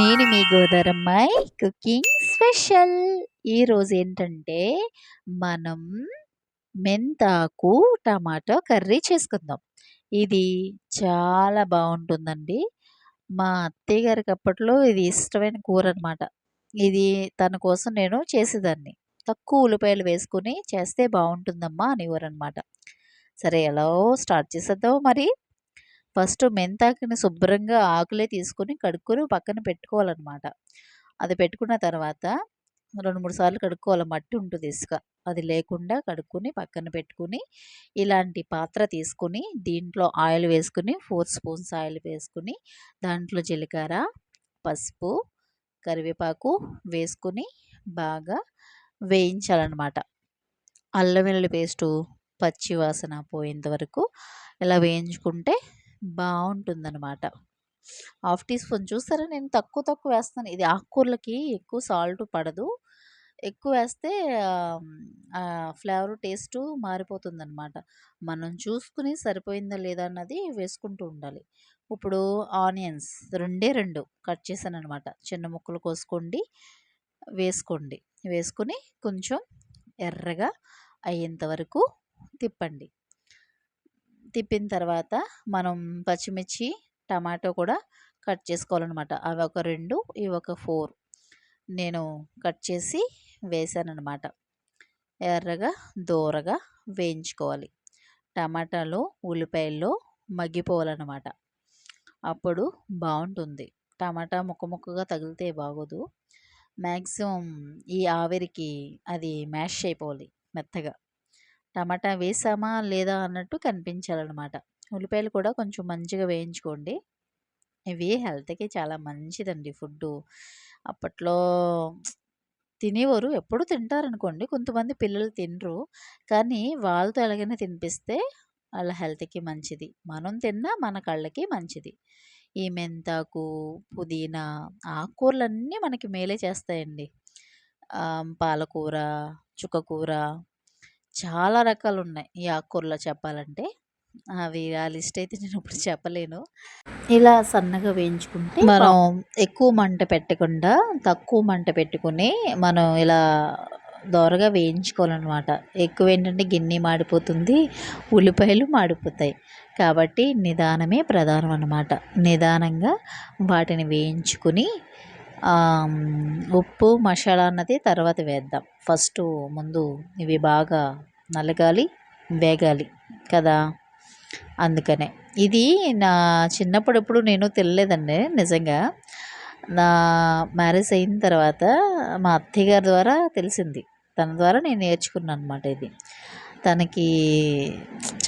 నేను మీ గోదారమ్మాయి cooking special. ఈరోజు ఏంటంటే మనం మెంతాకు టమాటో కర్రీ చేసుకుందాం. ఇది చాలా బాగుంటుందండి. మా అత్తయ్య గారికి అప్పట్లో ఇది ఇష్టమైన కూర అనమాట ఇది తన కోసం నేను చేసేదాన్ని. తక్కువ ఉల్లిపాయలు వేసుకుని చేస్తే బాగుంటుందమ్మా అనేవారు అనమాట సరే ఎలా స్టార్ట్ చేసేద్దాం మరి? ఫస్ట్ మెంతాకుని శుభ్రంగా ఆకులే తీసుకొని కడుక్కొని పక్కన పెట్టుకోవాలన్నమాట. అది పెట్టుకున్న తర్వాత రెండు మూడు సార్లు కడుక్కోవాలి. మట్టి ఉంటుంది ఇసుక. అది లేకుండా కడుక్కొని పక్కన పెట్టుకుని ఇలాంటి పాత్ర తీసుకుని దీంట్లో ఆయిల్ వేసుకుని ఫోర్ స్పూన్స్ ఆయిల్ వేసుకుని దాంట్లో జీలకర్ర పసుపు కరివేపాకు వేసుకుని బాగా వేయించాలన్నమాట. అల్లం వెల్లుల్లి పేస్టు పచ్చి వాసన పోయేంత వరకు ఇలా వేయించుకుంటే బాగుంటుందన్నమాట హాఫ్ టీ స్పూన్ చూస్తారా నేను తక్కువ తక్కువ వేస్తాను. ఇది ఆకుకూరలకి ఎక్కువ సాల్ట్ పడదు. ఎక్కువ వేస్తే ఫ్లేవర్ టేస్ట్ మారిపోతుందన్నమాట. మనం చూసుకుని సరిపోయిందా లేదా అన్నది వేసుకుంటూ ఉండాలి. ఇప్పుడు ఆనియన్స్ రెండే రెండు కట్ చేశాను అనమాట చిన్న ముక్కలు కోసుకోండి వేసుకోండి. వేసుకుని కొంచెం ఎర్రగా అయ్యేంత వరకు తిప్పండి. తిప్పిన తర్వాత మనం పచ్చిమిర్చి టమాటో కూడా కట్ చేసుకోవాలన్నమాట. అవి ఒక రెండు ఇవి ఒక ఫోర్ నేను కట్ చేసి వేసానన్నమాట. ఎర్రగా దూరగా వేయించుకోవాలి. టమాటాలో ఉల్లిపాయల్లో మగ్గిపోవాలన్నమాట. అప్పుడు బాగుంటుంది. టమాటా ముక్క ముక్కగా తగిలితే బాగోదు. మ్యాక్సిమం ఈ ఆవిరికి అది మ్యాష్ అయిపోవాలి మెత్తగా. టమాటా వేసామా? లేదా? అన్నట్టు కనిపించాలన్నమాట. ఉల్లిపాయలు కూడా కొంచెం మంచిగా వేయించుకోండి. ఇవి హెల్త్కి చాలా మంచిదండి ఫుడ్డు. అప్పట్లో తినేవారు. ఎప్పుడు తింటారనుకోండి. కొంతమంది పిల్లలు తినరు. కానీ వాళ్ళతో ఎలాగైనా తినిపిస్తే వాళ్ళ హెల్త్కి మంచిది. మనం తిన్నా మన కళ్ళకి మంచిది. ఈ మెంతాకు పుదీనా ఆకుకూరలన్నీ మనకి మేలే చేస్తాయండి. పాలకూర చుక్కకూర చాలా రకాలు ఉన్నాయి ఈ ఆకుకూరలో చెప్పాలంటే. అవి ఆ లిస్ట్ అయితే నేను ఇప్పుడు చెప్పలేను. ఇలా సన్నగా వేయించుకుంటే మనం ఎక్కువ మంట పెట్టకుండా తక్కువ మంట పెట్టుకుని మనం ఇలా దోరగా వేయించుకోవాలన్నమాట. ఎక్కువ ఏంటంటే గిన్నె మాడిపోతుంది ఉల్లిపాయలు మాడిపోతాయి. కాబట్టి నిదానమే ప్రధానం అన్నమాట నిదానంగా వాటిని వేయించుకుని ఉప్పు మసాలా అన్నది తర్వాత వేద్దాం. ఫస్ట్ ముందు ఇవి బాగా నలగాలి వేగాలి కదా? అందుకనే. ఇది నా చిన్నప్పుడు ఎప్పుడు నేను తెలియలేదండి నిజంగా. నా మ్యారేజ్ అయిన తర్వాత మా అత్తయ్య గారి ద్వారా తెలిసింది. తన ద్వారా నేను నేర్చుకున్నాను అనమాట ఇది. తనకి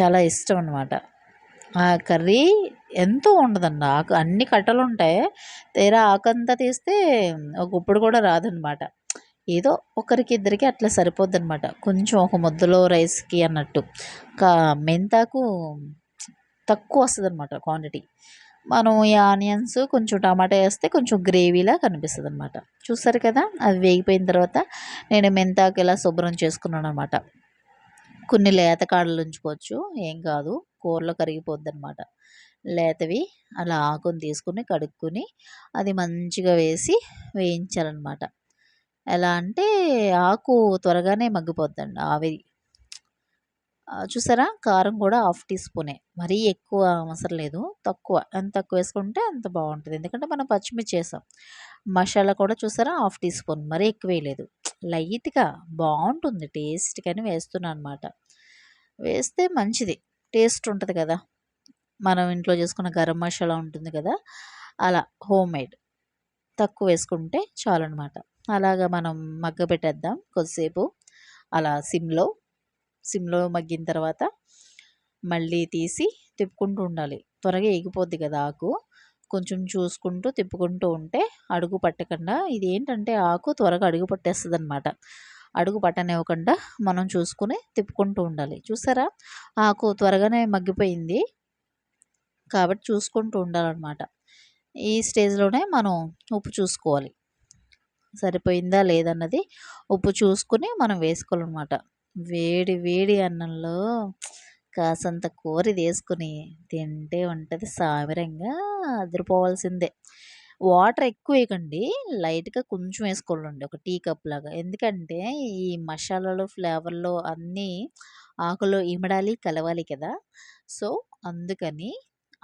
చాలా ఇష్టం అనమాట ఆ కర్రీ ఎంతో ఉండదండి. ఆకు అన్ని కట్టలు ఉంటాయి తీరా ఆకంతా తీస్తే ఒక గుప్పుడు కూడా రాదనమాట. ఏదో ఒకరికి ఇద్దరికి అట్లా సరిపోద్ది అనమాట కొంచెం ఒక ముద్దలో రైస్కి అన్నట్టు. కా మెంతాకు తక్కువ వస్తుంది అనమాట క్వాంటిటీ. మనం ఈ ఆనియన్స్ కొంచెం టమాటా వేస్తే కొంచెం గ్రేవీలా కనిపిస్తుంది అనమాట చూస్తారు కదా? అవి వేగిపోయిన తర్వాత నేను మెంతాకు ఇలా శుభ్రం చేసుకున్నాను అనమాట కొన్ని లేత కాడలు ఉంచుకోవచ్చు. ఏం కాదు. కూరలో కరిగిపోద్ది అనమాట లేతవి అలా ఆకుని తీసుకుని కడుక్కుని అది మంచిగా వేసి వేయించాలన్నమాట. ఎలా అంటే ఆకు త్వరగానే మగ్గిపోద్దండి ఆవిరి చూసారా? కారం కూడా హాఫ్ టీ స్పూనే. మరీ ఎక్కువ అవసరం లేదు. తక్కువ. ఎంత తక్కువ వేసుకుంటే అంత బాగుంటుంది. ఎందుకంటే మనం పచ్చిమిర్చి వేసాం. మసాలా కూడా చూసారా? Half teaspoon. మరీ ఎక్కువ వేయలేదు. లైట్గా బాగుంటుంది. టేస్ట్ కానీ వేస్తున్నాను అనమాట వేస్తే మంచిది. టేస్ట్ ఉంటుంది కదా. మనం ఇంట్లో చేసుకున్న గరం మసాలా ఉంటుంది కదా అలా హోమ్ మేడ్. తక్కువ వేసుకుంటే చాలు అనమాట అలాగా మనం మగ్గ పెట్టేద్దాం కొద్దిసేపు. అలా సిమ్లో సిమ్లో మగ్గిన తర్వాత మళ్ళీ తీసి తిప్పుకుంటూ ఉండాలి. త్వరగా ఎగిపోద్ది కదా ఆకు. కొంచెం చూసుకుంటూ తిప్పుకుంటూ ఉంటే అడుగు పట్టకుండా ఇది ఏంటంటే ఆకు త్వరగా అడుగు పట్టేస్తుంది అనమాట అడుగు పట్టనివ్వకుండా మనం చూసుకుని తిప్పుకుంటూ ఉండాలి. చూసారా? ఆకు త్వరగానే మగ్గిపోయింది. కాబట్టి చూసుకుంటూ ఉండాలన్నమాట ఈ స్టేజ్లోనే మనం ఉప్పు చూసుకోవాలి సరిపోయిందా లేదన్నది ఉప్పు చూసుకుని మనం వేసుకోవాలన్నమాట వేడి వేడి అన్నంలో కాసంత కూర వేసుకుని తింటే ఉంటుంది సామిరంగా అదిరిపోవాల్సిందే వాటర్ ఎక్కువ వేయకండి లైట్‌గా కొంచెం వేసుకోవాలండి ఒక టీ కప్ లాగా. ఎందుకంటే ఈ మసాలాలు, ఫ్లేవర్‌లో అన్నీ ఆకులు ఇమడాలి, కలవాలి కదా! సో, అందుకని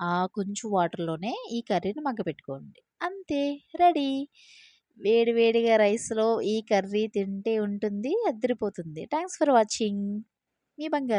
ఆ కొంచెం వాటర్‌లోనే ఈ కర్రీని మగ్గపెట్టుకోండి. అంతే రెడీ. వేడి వేడిగా రైస్‌లో ఈ కర్రీ తింటే ఉంటుంది. అదిరిపోతుంది. Thanks for watching. మీ బంగారం.